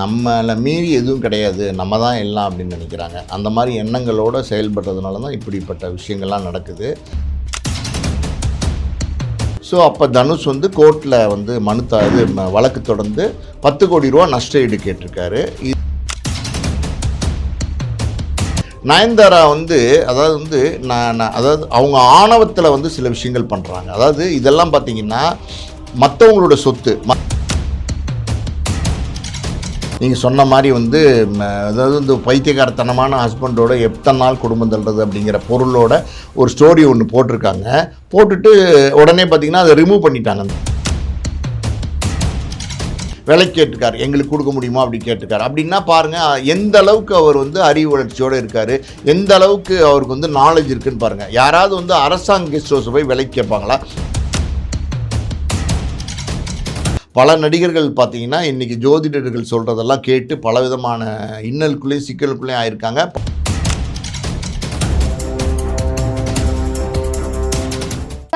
நம்மளை மீறி எதுவும் கிடையாது. நம்ம தான் எல்லாம் அப்படின்னு நினைக்கிறாங்க. அந்த மாதிரி எண்ணங்களோட செயல்படுறதுனால தான் இப்படிப்பட்ட விஷயங்கள்லாம் நடக்குது. ஸோ அப்போ தனுஷ் வந்து கோர்ட்டில் வந்து மனு த இது வழக்கு தொடர்ந்து பத்து கோடி ரூபா நஷ்ட ஈடு கேட்டிருக்காரு. நயன்தாரா வந்து அதாவது வந்து நான் அதாவது அவங்க ஆணவத்தில் வந்து சில விஷயங்கள் பண்ணுறாங்க அதாவது இதெல்லாம் பார்த்தீங்கன்னா மற்றவங்களோட சொத்து நீங்கள் சொன்ன மாதிரி வந்து அதாவது இந்த பைத்தியகாரத்தனமான ஹஸ்பண்டோட எத்தனை நாள் குடும்பம் தள்ளுறது அப்படிங்கிற பொருளோட ஒரு ஸ்டோரி ஒன்று போட்டிருக்காங்க. போட்டுட்டு உடனே பார்த்தீங்கன்னா அதை ரிமூவ் பண்ணிட்டாங்க விலை கேட்டுக்கார். எங்களுக்கு கொடுக்க முடியுமா அப்படி கேட்டுக்கார். அப்படின்னா பாருங்கள் எந்த அளவுக்கு அவர் வந்து அறிவு வளர்ச்சியோடு இருக்கார் எந்த அளவுக்கு அவருக்கு வந்து நாலேஜ் இருக்குன்னு பாருங்கள் யாராவது வந்து அரசாங்க கெஸ்ட் ஹவுஸ் போய் விலை கேட்பாங்களா? பல நடிகர்கள் பார்த்தீங்கன்னா இன்றைக்கி ஜோதிடர்கள் சொல்கிறதெல்லாம் கேட்டு பலவிதமான இன்னலுக்குள்ளேயும் சிக்கலுக்குள்ளேயும் ஆயிருக்காங்க.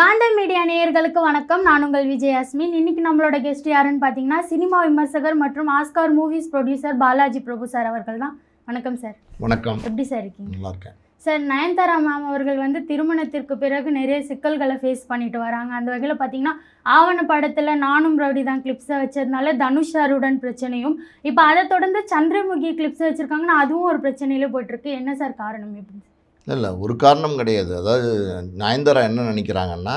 காண்டல் மீடியா நேயர்களுக்கு வணக்கம். நான் உங்கள் விஜய் அஸ்மின். இன்னைக்கு நம்மளோட கெஸ்ட் யாருன்னு பார்த்தீங்கன்னா சினிமா விமர்சகர் மற்றும் Oscar movies producer Balaji Prabhu sir அவர்கள் தான். வணக்கம் சார் வணக்கம். எப்படி சார் இருக்கீங்க? நல்லா இருக்கேன் சார் நயன்தாரா மேம் அவர்கள் வந்து திருமணத்திற்கு பிறகு நிறைய சிக்கல்களை ஃபேஸ் பண்ணிட்டு வராங்க. அந்த வகையில் பார்த்தீங்கன்னா ஆவண படத்தில் நானும் ரவுடி தான் கிளிப்ஸை வச்சதுனால தனுஷ் சாருடன் பிரச்சனையும் இப்போ அதை தொடர்ந்து சந்திரமுகி கிளிப்ஸ் வச்சுருக்காங்கன்னா அதுவும் ஒரு பிரச்சனையில போயிட்டுருக்கு என்ன சார் காரணம்? எப்படி இல்லை ஒரு காரணம் கிடையாது. அதாவது நயன்தாரா என்ன நினைக்கிறாங்கன்னா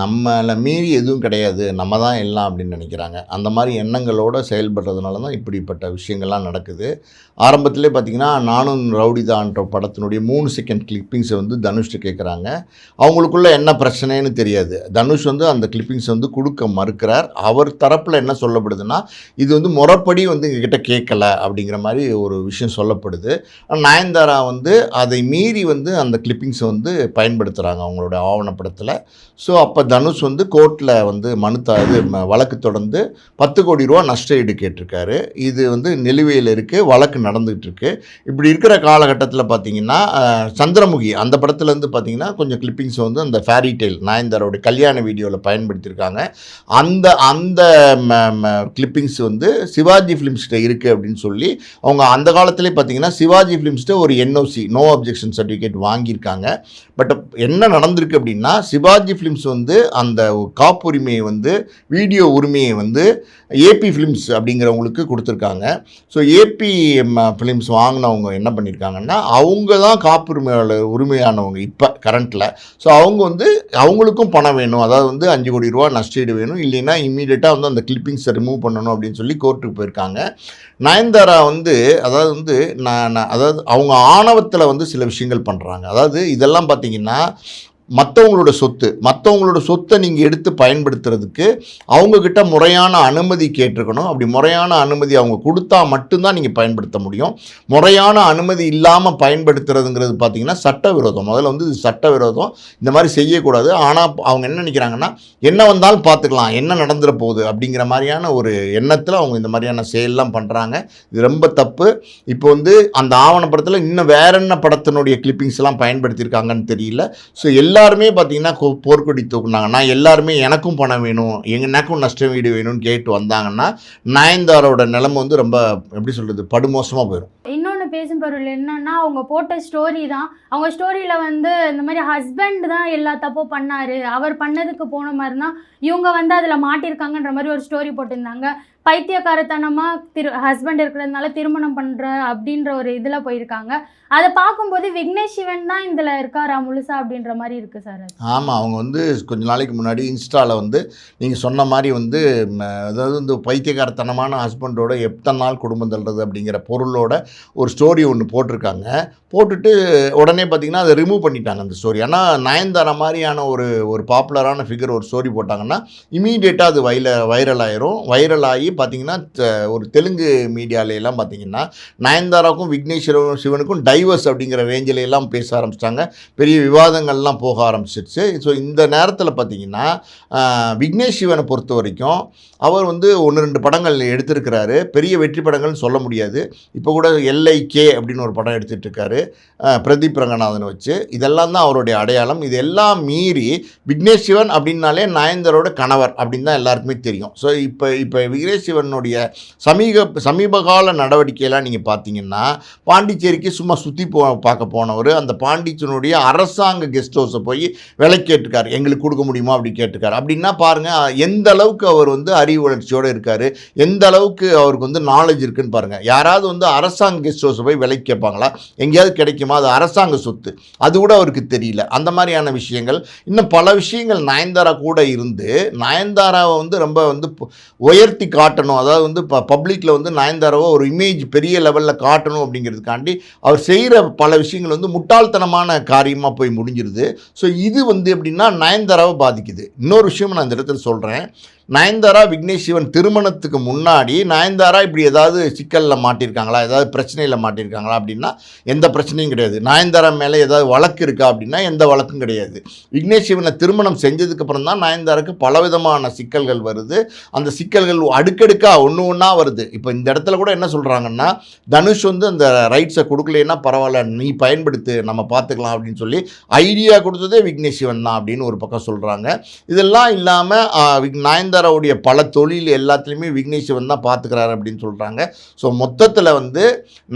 நம்மளை மீறி எதுவும் கிடையாது நம்ம தான் எல்லாம் அப்படின்னு நினைக்கிறாங்க. அந்த மாதிரி எண்ணங்களோடு செயல்படுறதுனால தான் இப்படிப்பட்ட விஷயங்கள்லாம் நடக்குது. ஆரம்பத்திலே பார்த்தீங்கன்னா நானும் ரவுடிதான்ற படத்தினுடைய மூணு செகண்ட் கிளிப்பிங்ஸை வந்து தனுஷ்ட்டு கேட்குறாங்க அவங்களுக்குள்ள என்ன பிரச்சனைன்னு தெரியாது. தனுஷ் வந்து அந்த கிளிப்பிங்ஸ் வந்து கொடுக்க மறுக்கிறார். அவர் தரப்பில் என்ன சொல்லப்படுதுன்னா இது வந்து முறைப்படி வந்து எங்ககிட்ட கேட்கல அப்படிங்கிற மாதிரி ஒரு விஷயம் சொல்லப்படுது. நயன்தாரா வந்து அதை மீறி வந்து அந்த கிளிப்பிங்ஸை வந்து பயன்படுத்துகிறாங்க அவங்களோட ஆவணப்படத்தில். ஸோ அப்போ தனுஷ் வந்து கோர்ட்டில் வந்து மனு த இது வழக்கு தொடர்ந்து பத்து கோடி ரூபா நஷ்ட ஈடு கேட்டிருக்காரு. இது வந்து நிலுவையில் இருக்குது வழக்கு நடந்துகிட்டு இருக்கு. இப்படி இருக்கிற காலகட்டத்தில் பார்த்தீங்கன்னா சந்திரமுகி அந்த படத்துலேருந்து பார்த்தீங்கன்னா கொஞ்சம் கிளிப்பிங்ஸ் வந்து அந்த ஃபேரி டெய்ல் நயன்தாரோட கல்யாண வீடியோவில் பயன்படுத்தியிருக்காங்க அந்த அந்த கிளிப்பிங்ஸ் வந்து சிவாஜி ஃபிலிம்ஸ்கிட்ட இருக்குது அப்படின்னு சொல்லி அவங்க அந்த காலத்திலே பார்த்தீங்கன்னா சிவாஜி ஃபிலிம்ஸ்கிட்ட ஒரு என்ஓசி நோ அப்ஜெக்ஷன் சர்டிஃபிகேட் வாங்கியிருக்காங்க. பட் என்ன நடந்திருக்கு அப்படின்னா சிவாஜி ஃபிலிம்ஸ் வந்து அந்த காப்புரிமையை வந்து வீடியோ உரிமையை வந்து ஏபி ஃபிலிம்ஸ் அப்படிங்கிறவங்களுக்கு கொடுத்துருக்காங்க. ஸோ ஏபி ஃபிலிம்ஸ் வாங்கினவங்க என்ன பண்ணியிருக்காங்கன்னா அவங்க தான் காப்புரிமையாளர் உரிமையானவங்க இப்போ கரண்ட்டில் ஸோ அவங்க வந்து அவங்களுக்கும் பணம் வேணும். அதாவது வந்து அஞ்சு கோடி ரூபா நஷ்டீடு வேணும். இல்லைன்னா இம்மீடியட்டாக வந்து அந்த கிளிப்பிங்ஸை ரிமூவ் பண்ணணும் அப்படின்னு சொல்லி கோர்ட்டுக்கு போயிருக்காங்க. நயன்தாரா வந்து அதாவது வந்து நான் அதாவது அவங்க ஆணவத்தில் வந்து சில விஷயங்கள் பண்ணுறாங்க அதாவது இதெல்லாம் பார்த்தீங்கன்னா மற்றவங்களோட சொத்து மற்றவங்களோட சொத்தை நீங்கள் எடுத்து பயன்படுத்துறதுக்கு அவங்கக்கிட்ட முறையான அனுமதி கேட்டிருக்கணும். அப்படி முறையான அனுமதி அவங்க கொடுத்தா மட்டும்தான் நீங்கள் பயன்படுத்த முடியும். முறையான அனுமதி இல்லாமல் பயன்படுத்துறதுங்கிறது பார்த்திங்கன்னா சட்டவிரோதம். முதல்ல வந்து இது சட்டவிரோதம். இந்த மாதிரி செய்யக்கூடாது. ஆனால் அவங்க என்ன நினைக்கிறாங்கன்னா என்ன வந்தாலும் பார்த்துக்கலாம் என்ன நடந்துட போகுது அப்படிங்கிற மாதிரியான ஒரு எண்ணத்தில் அவங்க இந்த மாதிரியான செயல்லாம் பண்ணுறாங்க இது ரொம்ப தப்பு. இப்போ வந்து அந்த ஆவணப்படத்தில் இன்னும் வேற என்ன படத்தினுடைய கிளிப்பிங்ஸ் எல்லாம் பயன்படுத்தியிருக்காங்கன்னு தெரியல. ஸோ எல்லாருமே பார்த்தீங்கன்னா போர்க்குடி போர்க்கொடி எல்லாருமே எனக்கும் பணம் வேணும் எங்க எனக்கும் நஷ்ட வீடு வேணும்னு கேட்டு வந்தாங்கன்னா நயன்தாரோட நிலைமை வந்து ரொம்ப எப்படி சொல்கிறது படுமோசமாக போயிடும் இன்னொன்று பேசும் பொருள் என்னன்னா அவங்க போட்ட ஸ்டோரி தான். அவங்க ஸ்டோரியில் வந்து இந்த மாதிரி ஹஸ்பண்ட் தான் எல்லா தப்பும் பண்ணாரு. அவர் பண்ணதுக்கு போன மாதிரி தான் இவங்க வந்து அதில் மாட்டியிருக்காங்கன்ற மாதிரி ஒரு ஸ்டோரி போட்டிருந்தாங்க. பைத்தியக்காரத்தனமாக திரு ஹஸ்பண்ட் இருக்கிறதுனால திருமணம் பண்ணுற அப்படின்ற ஒரு இதில் போயிருக்காங்க. அதை பார்க்கும்போது விக்னேஷ் சிவன் தான் இதில் இருக்காரா முழுசா அப்படின்ற மாதிரி இருக்குது சார் ஆமாம் அவங்க வந்து கொஞ்ச நாளைக்கு முன்னாடி இன்ஸ்டாவில் வந்து நீங்கள் சொன்ன மாதிரி வந்து அதாவது இந்த பைத்தியக்காரத்தனமான ஹஸ்பண்டோட எத்தனை நாள் குடும்பம் தள்ளுறது அப்படிங்கிற பொருளோட ஒரு ஸ்டோரி ஒன்று போட்டிருக்காங்க. போட்டுட்டு உடனே பார்த்தீங்கன்னா அதை ரிமூவ் பண்ணிட்டாங்க அந்த ஸ்டோரி ஆனால் நயன்தாரா மாதிரியான ஒரு ஒரு பாப்புலரான ஃபிகர் ஒரு ஸ்டோரி போட்டாங்கன்னா இமீடியட்டாக அது வைல வைரல் ஆயிரும். வைரல் ஆகி பார்த்தீங்கன்னா த- ஒரு தெலுங்கு மீடியாலையெல்லாம் பார்த்தீங்கன்னா நயன்தாராக்கும் விக்னேஷ் சிவனுக்கும் டைவர்ஸ் அப்படிங்கிற ரேஞ்சில எல்லாம் பேச ஆரம்பிச்சிட்டாங்க. பெரிய விவாதங்கள்லாம் போக ஆரம்பிச்சிருச்சு. ஸோ இந்த நேரத்தில் பார்த்தீங்கன்னா விக்னேஷ் சிவனை பொறுத்த வரைக்கும் அவர் வந்து ஒன்று ரெண்டு படங்கள் எடுத்திருக்கிறாரு. பெரிய வெற்றி படங்கள்னு சொல்ல முடியாது. இப்போ கூட எல்ஐகே அப்படின்னு ஒரு படம் எடுத்துட்டு இருக்காரு பிரதீப் ரங்கநாதன் வச்சு. இதெல்லாம் தான் அவருடைய அடையாளம். இது எல்லாம் மீறி விக்னேஷ் சிவன் அப்படின்னாலே நயன்தரோட கணவர் அப்படின்னு தான் எல்லாருக்குமே தெரியும். ஸோ இப்போ இப்போ விக்னேஷ் சிவனுடைய சமீப சமீபகால நடவடிக்கையெல்லாம் நீங்கள் பார்த்தீங்கன்னா பாண்டிச்சேரிக்கு சும்மா சுற்றி போ பார்க்க போனவர் அந்த பாண்டிச்சனுடைய அரசாங்க கெஸ்ட் ஹவுஸை போய் விலை கேட்டிருக்காரு எங்களுக்கு கொடுக்க முடியுமா அப்படி கேட்டிருக்காரு அப்படின்னா பாருங்கள் எந்த அளவுக்கு அவர் வந்து அறிவு வளர்ச்சியோடு இருக்கார். எந்த அளவுக்கு அவருக்கு வந்து நாலேஜ் இருக்குன்னு பாருங்கள் யாராவது வந்து அரசாங்க கெஸ்ட் ஹவுஸை போய் விலைக்கு கேட்பாங்களா? எங்கேயாவது கிடைக்குமா? அது அரசாங்க சொத்து. அது கூட அவருக்கு தெரியல. அந்த மாதிரியான விஷயங்கள். இன்னும் பல விஷயங்கள் நயன்தாரா கூட இருந்து நயன்தாராவை வந்து ரொம்ப வந்து உயர்த்தி காட்டணும். அதாவது வந்து ப பப்ளிக்கில் வந்து நயன்தாராவை ஒரு இமேஜ் பெரிய லெவலில் காட்டணும் அப்படிங்கிறதுக்காண்டி அவர் செய்கிற பல விஷயங்கள் வந்து முட்டாள்தனமான காரியமாக போய் முடிஞ்சிருது. ஸோ இது வந்து எப்படின்னா நயன்தாராவை பாதிக்குது. இன்னொரு விஷயம் நான் இந்த இடத்துல சொல்கிறேன் நயன்தாரா விக்னேஷ் சிவன் திருமணத்துக்கு முன்னாடி நயன்தாரா இப்படி ஏதாவது சிக்கலில் மாட்டியிருக்காங்களா ஏதாவது பிரச்சனையில் மாட்டியிருக்காங்களா அப்படின்னா எந்த பிரச்சனையும் கிடையாது. நயன்தாரா மேலே ஏதாவது வழக்கு இருக்கா அப்படின்னா எந்த வழக்கும் கிடையாது. விக்னேஷ் சிவனை திருமணம் செஞ்சதுக்கப்புறம் தான் நயன்தாராக்கு பலவிதமான சிக்கல்கள் வருது. அந்த சிக்கல்கள் அடுக்கடுக்காக ஒன்று ஒன்றா வருது. இப்போ இந்த இடத்துல கூட என்ன சொல்கிறாங்கன்னா தனுஷ் வந்து அந்த ரைட்ஸை கொடுக்கலேன்னா பரவாயில்ல நீ பயன்படுத்து நம்ம பார்த்துக்கலாம் அப்படின்னு சொல்லி ஐடியா கொடுத்ததே விக்னேஷ் சிவன் தான் அப்படின்னு ஒரு பக்கம் சொல்கிறாங்க இதெல்லாம் இல்லாமல் நயன்தாரா நயன்தாராவுடைய பல தொழில் எல்லாத்துலேயுமே விக்னேஷ் சிவன் தான் பார்த்துக்கிறாரு அப்படின்னு சொல்கிறாங்க ஸோ மொத்தத்தில் வந்து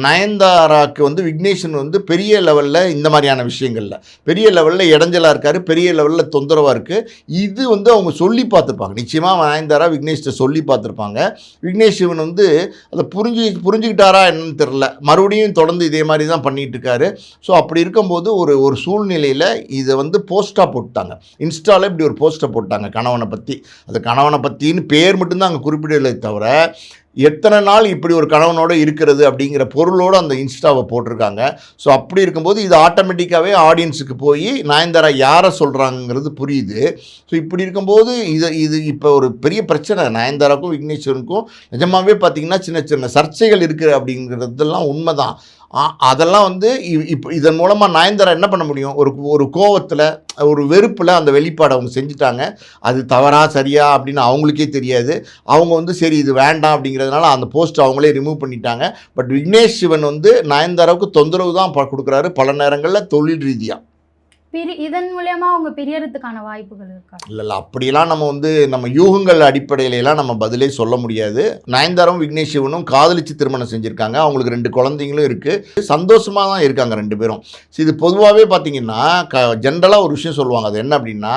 நயன்தாராக்கு வந்து விக்னேஷன் வந்து பெரிய லெவலில் இந்த மாதிரியான விஷயங்களில். பெரிய லெவலில் இடைஞ்சலாக இருக்கார் பெரிய லெவலில் தொந்தரவாக இருக்குது இது வந்து அவங்க சொல்லி பார்த்துருப்பாங்க நிச்சயமாக நயன்தாரா விக்னேஷ்ட சொல்லி பார்த்துருப்பாங்க. விக்னேஷ் சிவன் வந்து அதை புரிஞ்சு புரிஞ்சுக்கிட்டாரா என்னன்னு தெரில மறுபடியும் தொடர்ந்து இதே மாதிரி தான் பண்ணிகிட்டு இருக்காரு ஸோ அப்படி இருக்கும்போது ஒரு ஒரு சூழ்நிலையில் இதை வந்து போஸ்ட்டாக போட்டாங்க. இன்ஸ்டாவில் இப்படி ஒரு போஸ்ட்டை போட்டாங்க கணவனை பற்றி அது கணவனை பற்றின்னு பேர் மட்டும்தான் அங்கே குறிப்பிடலை தவிர எத்தனை நாள் இப்படி ஒரு கணவனோட இருக்கிறது அப்படிங்கிற பொருளோடு அந்த இன்ஸ்டாவை போட்டிருக்காங்க. ஸோ அப்படி இருக்கும்போது இது ஆட்டோமேட்டிக்காகவே ஆடியன்ஸுக்கு போய் நயன்தாரா யாரை சொல்கிறாங்கிறது புரியுது. ஸோ இப்படி இருக்கும்போது இது இது இப்போ ஒரு பெரிய பிரச்சனை. நயன்தாராக்கும் விக்னேஸ்வரனுக்கும் நிஜமாகவே பார்த்தீங்கன்னா சின்ன சின்ன சர்ச்சைகள் இருக்குது அப்படிங்கிறதெல்லாம் உண்மைதான். தான் அதெல்லாம் வந்து இப்போ இதன் மூலமாக நயன்தாரா என்ன பண்ண முடியும்? ஒரு ஒரு கோவத்தில் ஒரு வெறுப்பில் அந்த வெளிப்பாடை அவங்க செஞ்சுட்டாங்க. அது தவறா சரியா அப்படின்னு அவங்களுக்கே தெரியாது. அவங்க வந்து சரி இது வேண்டாம் அப்படிங்கிறதுனால அந்த போஸ்ட் அவங்களே ரிமூவ் பண்ணிட்டாங்க. பட் விக்னேஷ் சிவன் வந்து நயன்தாராவுக்கு தொந்தரவு தான் கொடுக்குறாரு. பல நேரங்களில் தொழில் ரீதியாக பிரி இதன் மூலயமா அவங்க பிரியறதுக்கான வாய்ப்புகள் இருக்கா? இல்லை இல்லை. அப்படிலாம் நம்ம வந்து நம்ம யூகங்கள் அடிப்படையிலலாம் நம்ம பதிலே சொல்ல முடியாது. நயன்தாரம் விக்னேஷ் சிவனும் காதலிச்சு திருமணம் செஞ்சுருக்காங்க. அவங்களுக்கு ரெண்டு குழந்தைங்களும் இருக்குது சந்தோஷமாக தான் இருக்காங்க ரெண்டு பேரும். இது பொதுவாகவே பார்த்தீங்கன்னா க ஜென்ரலாக ஒரு விஷயம் சொல்லுவாங்க. அது என்ன அப்படின்னா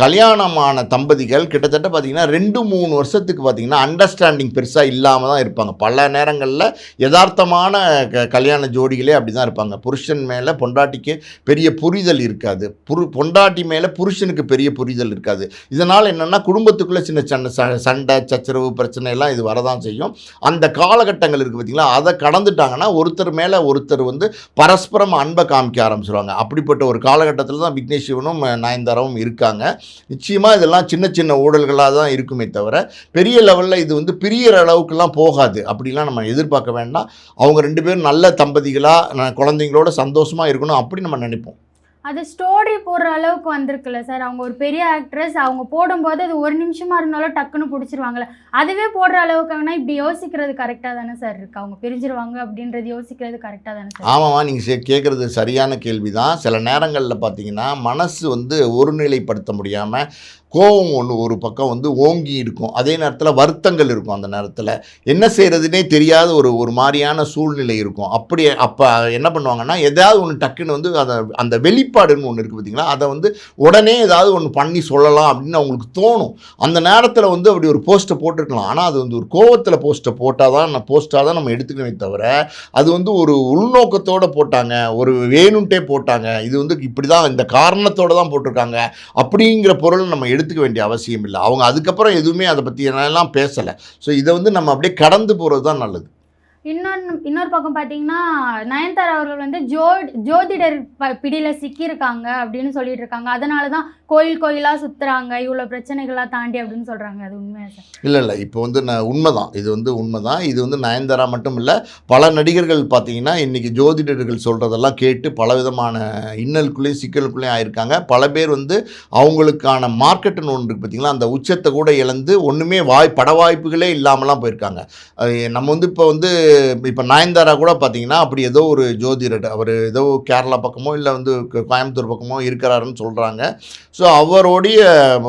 கல்யாணமான தம்பதிகள் கிட்டத்தட்ட பார்த்தீங்கன்னா ரெண்டு மூணு வருஷத்துக்கு பார்த்தீங்கன்னா அண்டர்ஸ்டாண்டிங் பெருசாக இல்லாமல் தான் இருப்பாங்க. பல நேரங்களில் யதார்த்தமான க கல்யாண ஜோடிகளே அப்படி தான் இருப்பாங்க. புருஷன் மேலே பொண்டாட்டிக்கு பெரிய புரிதல் இருக்காது. புரு பொண்டாட்டி மேலே புருஷனுக்கு பெரிய புரிதல் இருக்காது. இதனால் என்னென்னா குடும்பத்துக்குள்ளே சின்ன சின்ன ச சண்டை சச்சரவு பிரச்சனை எல்லாம் இது வரதான் செய்யும். அந்த காலகட்டங்கள் இருக்குது பார்த்தீங்களா அதை கடந்துட்டாங்கன்னா ஒருத்தர் மேலே ஒருத்தர் வந்து பரஸ்பரம் அன்பை காமிக்க ஆரம்பிச்சிருவாங்க. அப்படிப்பட்ட ஒரு காலகட்டத்தில் தான் விக்னேஷ் சிவனும் நயன்தாராவும் இருக்காங்க. நிச்சயமாக இதெல்லாம் சின்ன சின்ன ஊழல்களாக தான் இருக்குமே தவிர பெரிய லெவலில் இது வந்து பிரியற அளவுக்குலாம் போகாது. அப்படிலாம் நம்ம எதிர்பார்க்க வேண்டாம். அவங்க ரெண்டு பேரும் நல்ல தம்பதிகளாக குழந்தைங்களோட சந்தோஷமாக இருக்கணும் அப்படி நம்ம நினைப்போம். அது ஸ்டோரி போடுற அளவுக்கு வந்திருக்குல்ல சார் அவங்க ஒரு பெரிய ஆக்ட்ரஸ் அவங்க போடும்போது அது ஒரு நிமிஷமாக இருந்தாலும் டக்குன்னு பிடிச்சிருவாங்கல்ல. அதுவே போடுற அளவுக்காங்கன்னா இப்படி யோசிக்கிறது கரெக்டாக தானே சார் இருக்கு. அவங்க பிரிஞ்சிருவாங்க அப்படின்றது யோசிக்கிறது கரெக்டாக தானே சார் ஆமாம்மா நீங்கள் கேட்குறது சரியான கேள்வி தான் சில நேரங்களில் பார்த்தீங்கன்னா மனசு வந்து ஒருநிலைப்படுத்த முடியாமல் கோபம் ஒன்று ஒரு பக்கம் வந்து ஓங்கி இருக்கும். அதே நேரத்தில் வருத்தங்கள் இருக்கும் அந்த நேரத்தில். என்ன செய்கிறதுனே தெரியாத ஒரு ஒரு மாதிரியான சூழ்நிலை இருக்கும். அப்படி அப்போ என்ன பண்ணுவாங்கன்னா எதாவது ஒன்று டக்குன்னு வந்து அதை அந்த வெளிப்பாடுன்னு ஒன்று இருக்குது பார்த்திங்களா அதை வந்து உடனே ஏதாவது ஒன்று பண்ணி சொல்லலாம் அப்படின்னு அவங்களுக்கு தோணும். அந்த நேரத்தில் வந்து அப்படி ஒரு போஸ்ட்டை போட்டிருக்கலாம். ஆனால் அது வந்து ஒரு கோவத்தில் போஸ்ட்டை போட்டால் தான் போஸ்ட்டாக தான் நம்ம எடுத்துக்கணுமே தவிர அது வந்து ஒரு உள்நோக்கத்தோடு போட்டாங்க. ஒரு வேணும்ட்டே போட்டாங்க. இது வந்து இப்படி தான் இந்த காரணத்தோடு தான் போட்டிருக்காங்க. அப்படிங்கிற பொருள் நம்ம எடுத்துக்க வேண்டிய அவசியம் இல்லை. அவங்க அதுக்கப்புறம் எதுவுமே அதை பற்றி எல்லாம் பேசலை. ஸோ இதை வந்து நம்ம அப்படியே கடந்து போகிறது தான் நல்லது. இன்னொன்று இன்னொரு பக்கம் பார்த்தீங்கன்னா நயன்தாரா அவர்கள் வந்து ஜோ ஜோதிடர் ப- பிடியில் சிக்கியிருக்காங்க அப்படின்னு சொல்லிட்டு இருக்காங்க அதனால தான் கோயில் கோயிலாக சுற்றுறாங்க இவ்வளோ பிரச்சனைகள்லாம் தாண்டி அப்படின்னு சொல்கிறாங்க அது உண்மையாக சார்? இல்லை இல்லை. இப்போ வந்து நான் உண்மைதான். இது வந்து உண்மைதான். இது வந்து நயன்தாரா மட்டும் இல்லை பல நடிகர்கள் பார்த்தீங்கன்னா இன்றைக்கி ஜோதிடர்கள் சொல்கிறதெல்லாம் கேட்டு பல விதமான இன்னலுக்குள்ளேயும் சிக்கலுக்குள்ளேயும் ஆயிருக்காங்க. பல பேர் வந்து அவங்களுக்கான மார்க்கெட்டுன்னு ஒன்று இருக்குது பார்த்தீங்களா அந்த உச்சத்தை கூட இழந்து ஒன்றுமே வாய் பட வாய்ப்புகளே இல்லாமலாம் போயிருக்காங்க. நம்ம வந்து இப்போ வந்து இப்போ நயன்தாரா கூட பார்த்தீங்கன்னா அப்படி ஏதோ ஒரு ஜோதிடர் அவர் ஏதோ கேரளா பக்கமோ இல்லை வந்து கோயம்புத்தூர் பக்கமோ இருக்கிறாருன்னு சொல்கிறாங்க ஸோ அவருடைய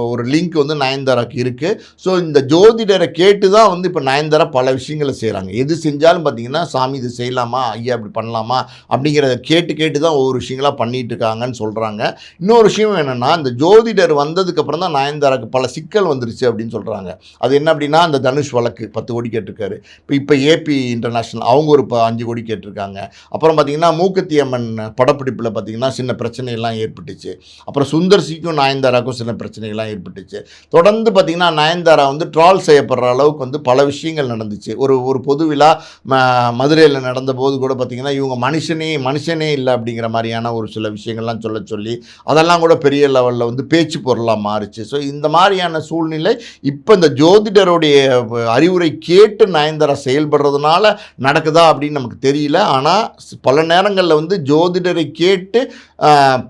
ஒரு லிங்க் வந்து நயன்தாராக்கு இருக்குது ஸோ இந்த ஜோதிடரை கேட்டு தான் வந்து இப்போ நயன்தாரா பல விஷயங்களை செய்கிறாங்க எது செஞ்சாலும் பார்த்தீங்கன்னா சாமி இது செய்யலாமா? ஐயா இப்படி பண்ணலாமா? அப்படிங்கிறத கேட்டு கேட்டு தான் ஒவ்வொரு விஷயங்களாக பண்ணிகிட்டு இருக்காங்கன்னு சொல்கிறாங்க இன்னொரு விஷயம் என்னென்னா இந்த ஜோதிடர் வந்ததுக்கப்புறம் தான் நயன்தாராக்கு பல சிக்கல் வந்துருச்சு அப்படின்னு சொல்கிறாங்க அது என்ன அப்படின்னா அந்த தனுஷ் வழக்கு பத்து கோடி கேட்டிருக்காரு. இப்போ இப்போ ஏபி இன்டர்நேஷ்னல் அவங்க ஒரு இப்போ அஞ்சு கோடி கேட்டிருக்காங்க. அப்புறம் பார்த்திங்கன்னா மூக்குத்தி அம்மன் படப்பிடிப்பில் பார்த்திங்கன்னா சின்ன பிரச்சனையெல்லாம் ஏற்பட்டுச்சு. அப்புறம் சுந்தர்சிக்கும் நயன்தாராக்கும் சின்ன பிரச்சனைகள்லாம் ஏற்பட்டுச்சு. தொடர்ந்து பார்த்திங்கன்னா நயன்தாரா வந்து ட்ரால் செய்யப்படுற அளவுக்கு வந்து பல விஷயங்கள் நடந்துச்சு. ஒரு ஒரு பொது விழா மதுரையில் நடந்த போது கூட பார்த்திங்கன்னா இவங்க மனுஷனே மனுஷனே இல்லை அப்படிங்கிற மாதிரியான ஒரு சில விஷயங்கள்லாம் சொல்ல சொல்லி அதெல்லாம் கூட பெரிய லெவலில் வந்து பேச்சு பொருளாக மாறுச்சு. ஸோ இந்த மாதிரியான சூழ்நிலை இப்போ இந்த ஜோதிடருடைய அறிவுரை கேட்டு நயன்தாரா செயல்படுறதுனால நடக்குதா அப்படின்னு நமக்கு தெரியல. ஆனால் பல நேரங்களில் வந்து ஜோதிடரை கேட்டு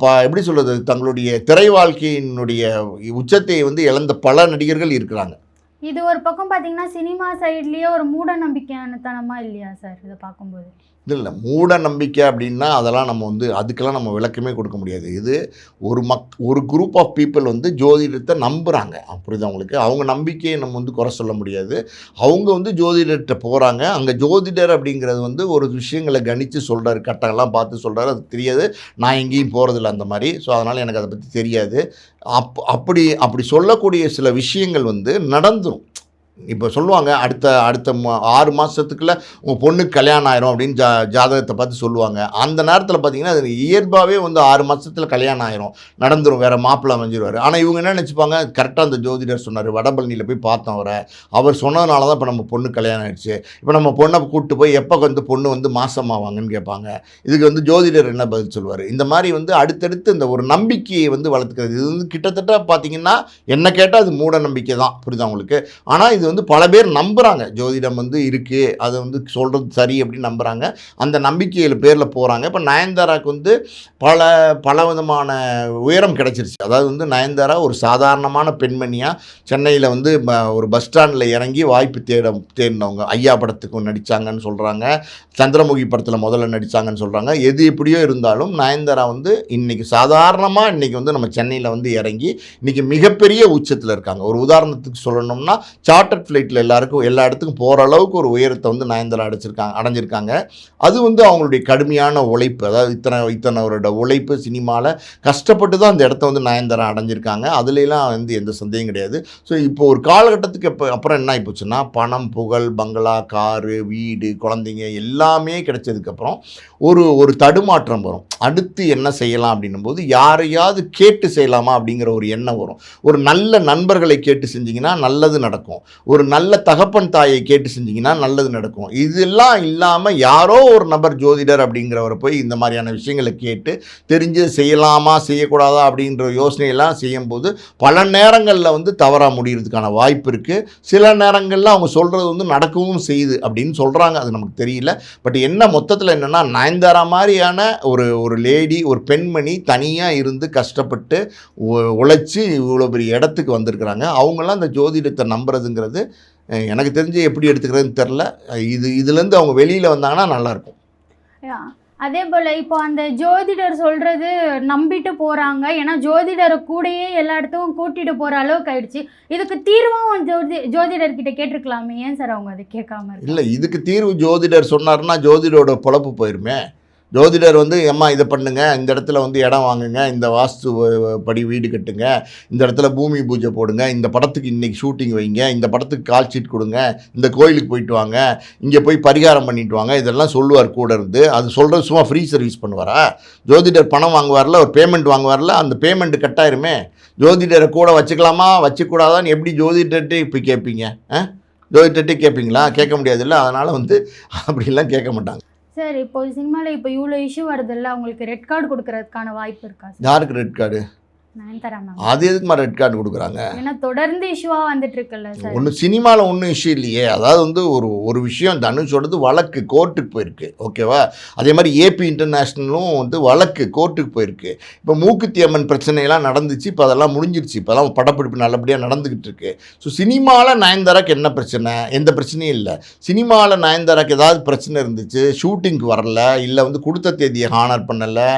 ப எப்படி சொல்கிறது தங்களுடைய திரை வாழ்க்கையினுடைய உச்சத்தை வந்து இழந்த பல நடிகர்கள் இருக்கிறாங்க. இது ஒரு பக்கம் பார்த்தீங்கன்னா சினிமா சைட்லேயே ஒரு மூட நம்பிக்கையானத்தனமா இல்லையா சார் இதை பார்க்கும்போது? இல்லை இல்லை. மூட நம்பிக்கை அப்படின்னா அதெல்லாம் நம்ம வந்து அதுக்கெல்லாம் நம்ம விளக்கமே கொடுக்க முடியாது. இது ஒரு மக் ஒரு குரூப் ஆஃப் பீப்புள் வந்து ஜோதிடத்தை நம்புகிறாங்க புரியுது அவங்களுக்கு அவங்க நம்பிக்கையை நம்ம வந்து குறை சொல்ல முடியாது. அவங்க வந்து ஜோதிடர்கிட்ட போகிறாங்க அங்கே ஜோதிடர் அப்படிங்கிறது வந்து ஒரு விஷயங்களை கணித்து சொல்கிறார் கட்டங்கள்லாம் பார்த்து சொல்கிறாரு அது தெரியாது. நான் எங்கேயும் போகிறதில்ல அந்த மாதிரி. ஸோ அதனால் எனக்கு அதை பற்றி தெரியாது. அப் அப்படி அப்படி சொல்லக்கூடிய சில விஷயங்கள் வந்து நடந்துடும் இப்போ சொல்லுவாங்க அடுத்த அடுத்த மா- ஆறு மாதத்துக்குள்ள உங்கள் பொண்ணுக்கு கல்யாணம் ஆயிரும் அப்படின்னு ஜா ஜாதகத்தை பார்த்து சொல்லுவாங்க. அந்த நேரத்தில் பார்த்தீங்கன்னா அது இயல்பாகவே வந்து ஆறு மாதத்தில் கல்யாணம் ஆயிரும். நடந்துடும் வேறு மாப்பிள்ளை அமைஞ்சிருவார். ஆனால் இவங்க என்ன நினச்சிப்பாங்க கரெக்டாக அந்த ஜோதிடர் சொன்னார் வடபழனியில் போய் பார்த்தோம் அவரை. அவர் சொன்னதுனால தான் இப்போ நம்ம பொண்ணு கல்யாணம் ஆயிடுச்சு. இப்போ நம்ம பொண்ணை கூப்பிட்டு போய் எப்போ வந்து பொண்ணு வந்து மாசமாவாங்கன்னு கேட்பாங்க. இதுக்கு வந்து ஜோதிடர் என்ன பதில் சொல்லுவார்? இந்த மாதிரி வந்து அடுத்தடுத்து இந்த ஒரு நம்பிக்கையை வந்து வளர்த்துக்கிறது. இது வந்து கிட்டத்தட்ட பார்த்தீங்கன்னா என்ன கேட்டால் அது மூட நம்பிக்கை தான் புரியுதா உங்களுக்கு? ஆனால் இது வந்து பல பேர் நம்புகிறாங்க ஜோதிடம் வந்து இருக்குது அதை வந்து சொல்கிறது சரி அப்படின்னு நம்புகிறாங்க அந்த நம்பிக்கையில் பேரில் போகிறாங்க இப்போ நயன்தாராவுக்கு வந்து பல பல விதமான உயரம் கிடச்சிருச்சு. அதாவது வந்து நயன்தாரா ஒரு சாதாரணமான பெண்மணியாக சென்னையில் வந்து ப- ஒரு பஸ் ஸ்டாண்டில் இறங்கி வாய்ப்பு தேட தேடினவங்க. ஐயா படத்துக்கும் நடித்தாங்கன்னு சொல்கிறாங்க சந்திரமுகி படத்தில் முதல்ல நடித்தாங்கன்னு சொல்கிறாங்க எது எப்படியோ இருந்தாலும் நயன்தாரா வந்து இன்றைக்கி சாதாரணமாக இன்றைக்கி வந்து நம்ம சென்னையில் வந்து இறங்கி இன்றைக்கி மிகப்பெரிய உச்சத்தில் இருக்காங்க. ஒரு உதாரணத்துக்கு சொல்லணும்னா சாட் சார்ட்டர் ஃப்ளைட்டில் எல்லாருக்கும் எல்லா இடத்துக்கும் போகிற அளவுக்கு ஒரு உயரத்தை வந்து நயன்தாரா அடைச்சிருக்காங்க அடைஞ்சிருக்காங்க. அது வந்து அவங்களுடைய கடுமையான உழைப்பு அதாவது இத்தனை இத்தனைவரோட உழைப்பு சினிமாவில் கஷ்டப்பட்டு தான் அந்த இடத்த வந்து நயன்தாரா அடைஞ்சிருக்காங்க. அதுலலாம் வந்து எந்த சந்தேகம் கிடையாது. ஸோ இப்போ ஒரு காலகட்டத்துக்கு இப்போ அப்புறம் என்ன ஆகிப்போச்சுன்னா பணம் புகழ் பங்களா காரு வீடு குழந்தைங்க எல்லாமே கிடைச்சதுக்கப்புறம் ஒரு ஒரு தடுமாற்றம் வரும். அடுத்து என்ன செய்யலாம் அப்படின்னும் போது யாரையாவது கேட்டு செய்யலாமா அப்படிங்கிற ஒரு எண்ணம் வரும். ஒரு நல்ல நண்பர்களை கேட்டு செஞ்சீங்கன்னா நல்லது நடக்கும். ஒரு நல்ல தகப்பன் தாயை கேட்டு செஞ்சீங்கன்னா நல்லது நடக்கும். இதெல்லாம் இல்லாமல் யாரோ ஒரு நபர் ஜோதிடர் அப்படிங்கிறவரை போய் இந்த மாதிரியான விஷயங்களை கேட்டு தெரிஞ்சு செய்யலாமா செய்யக்கூடாதா அப்படின்ற யோசனையெல்லாம் செய்யும்போது பல நேரங்களில் வந்து தவறாக முடிகிறதுக்கான வாய்ப்பு இருக்குது சில நேரங்களில் அவங்க சொல்கிறது வந்து நடக்கவும் செய்யுது அப்படின்னு சொல்கிறாங்க அது நமக்கு தெரியல. பட் என்ன மொத்தத்தில் என்னென்னா நயன்தாரா மாதிரியான ஒரு ஒரு லேடி ஒரு பெண்மணி தனியாக இருந்து கஷ்டப்பட்டு உழைச்சி இவ்வளோ பெரிய இடத்துக்கு வந்திருக்கிறாங்க. அவங்களாம் அந்த ஜோதிடத்தை நம்புறதுங்கிறது அஹ், எனக்கு தெரிஞ்சு எப்படி எடுத்துக்கிறதுன்னு தெரில இது இதுலேருந்து அவங்க வெளியில் வந்தாங்கன்னா நல்லாயிருக்கும். அதே போல் இப்போ அந்த ஜோதிடர் சொல்கிறது நம்பிட்டு போகிறாங்க ஏன்னா ஜோதிடரை கூடயே எல்லா இடத்துக்கும் கூட்டிகிட்டு போகிற அளவுக்கு ஆயிடுச்சு. இதுக்கு தீர்வும் ஜோதி ஜோதிடர்கிட்ட கேட்டிருக்கலாமே? ஏன் சார் அவங்க அதை கேட்காம இல்லை இதுக்கு தீர்வு ஜோதிடர் சொன்னாருன்னா ஜோதிடரோட பொழப்பு போயிருமே. ஜோதிடர் வந்து அம்மா இதை பண்ணுங்க. இந்த இடத்துல வந்து இடம் வாங்குங்க. இந்த வாஸ்து படி வீடு கட்டுங்க. இந்த இடத்துல பூமி பூஜை போடுங்க. இந்த படத்துக்கு இன்றைக்கி ஷூட்டிங் வைங்க. இந்த படத்துக்கு கால் ஷீட் கொடுங்க. இந்த கோயிலுக்கு போயிட்டு வாங்க. இங்கே போய் பரிகாரம் பண்ணிட்டு வாங்க. இதெல்லாம் சொல்லுவார் கூட இருந்து. அது சொல்கிறது சும்மா ஃப்ரீ சர்வீஸ் பண்ணுவாரா? ஜோதிடர் பணம் வாங்குவார்ல ஒரு பேமெண்ட் வாங்குவார்ல அந்த பேமெண்ட் கட்டாயிருமே. ஜோதிடரை கூட வச்சுக்கலாமா? வச்சுக்கூடாதான்னு எப்படி ஜோதிடர்கிட்ட இப்போ கேட்பீங்க? ஆ? ஜோதிடர்கிட்ட கேட்பீங்களா? கேட்க முடியாதுல்ல. அதனால் வந்து அப்படிலாம் கேட்க மாட்டாங்க. சார் இப்போ சினிமாவில் இப்போ இவ்வளோ இஷ்யூ வருதுல்ல அவங்களுக்கு ரெட் கார்டு கொடுக்கறதுக்கான வாய்ப்பு இருக்கா சார் யாருக்கு ரெட் கார்டு அது எதுக்குமா ரெட் கார்டு கொடுக்குறாங்க? ஏன்னா தொடர்ந்து இஷ்யூவா வந்துட்டு இருக்குல்ல சார் ஒன்றும் சினிமாவில் ஒன்றும் இஷ்யூ இல்லையே. அதாவது வந்து ஒரு ஒரு விஷயம் தனுஷோடது வழக்கு கோர்ட்டுக்கு போயிருக்கு. ஓகேவா அதே மாதிரி ஏபி இன்டர்நேஷ்னலும் வந்து வழக்கு கோர்ட்டுக்கு போயிருக்கு. இப்போ மூக்குத்தி அம்மன் பிரச்சனையெல்லாம் நடந்துச்சு. இப்போ அதெல்லாம் முடிஞ்சிருச்சு. இப்போலாம் படப்பிடிப்பு நல்லபடியாக நடந்துக்கிட்டு இருக்கு. ஸோ சினிமாவில் நயன்தாராக்கு என்ன பிரச்சனை? எந்த பிரச்சனையும் இல்லை. சினிமாவில் நயன்தாராக்கு ஏதாவது பிரச்சனை இருந்துச்சு ஷூட்டிங்க்கு வரல இல்லை வந்து கொடுத்த தேதியை ஹானர் பண்ணலை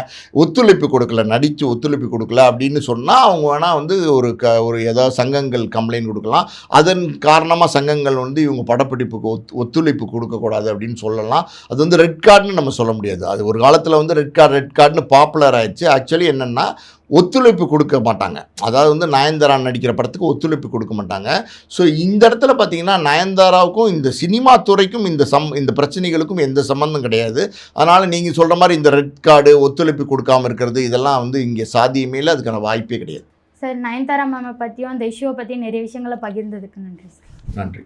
ஒத்துழைப்பு கொடுக்கல நடித்து ஒத்துழைப்பு கொடுக்கல அப்படின்னு சொன்னால் அவங்க வேணால் வந்து ஒரு க ஒரு ஏதாவது சங்கங்கள் கம்ப்ளைண்ட் கொடுக்கலாம். அதன் காரணமாக சங்கங்கள் வந்து இவங்க படப்பிடிப்புக்கு ஒத் ஒத்துழைப்பு கொடுக்கக்கூடாது அப்படின்னு சொல்லலாம். அது வந்து ரெட் கார்டுன்னு நம்ம சொல்ல முடியாது. அது ஒரு காலத்தில் வந்து ரெட் கார்டு ரெட் கார்டுன்னு பாப்புலர் ஆயிடுச்சு. ஆக்சுவலி என்னென்னா ஒத்துழைப்பு கொடுக்க மாட்டாங்க. அதாவது வந்து நயன்தாரா நடிக்கிற படத்துக்கு ஒத்துழைப்பு கொடுக்க மாட்டாங்க. ஸோ இந்த இடத்துல பார்த்தீங்கன்னா நயன்தாராவுக்கும் இந்த சினிமா துறைக்கும் இந்த சம் இந்த பிரச்சனைகளுக்கும் எந்த சம்மந்தம் கிடையாது. அதனால் நீங்கள் சொல்கிற மாதிரி இந்த ரெட் கார்டு ஒத்துழைப்பு கொடுக்காம இருக்கிறது இதெல்லாம் வந்து இங்கே சாத்தியமே இல்லை. அதுக்கான வாய்ப்பே கிடையாது. சார் நயன்தாரா மேமை பற்றியும் அந்த இஷ்யூவை பற்றியும் நிறைய விஷயங்களை பகிர்ந்ததுக்கு நன்றி சார். நன்றி.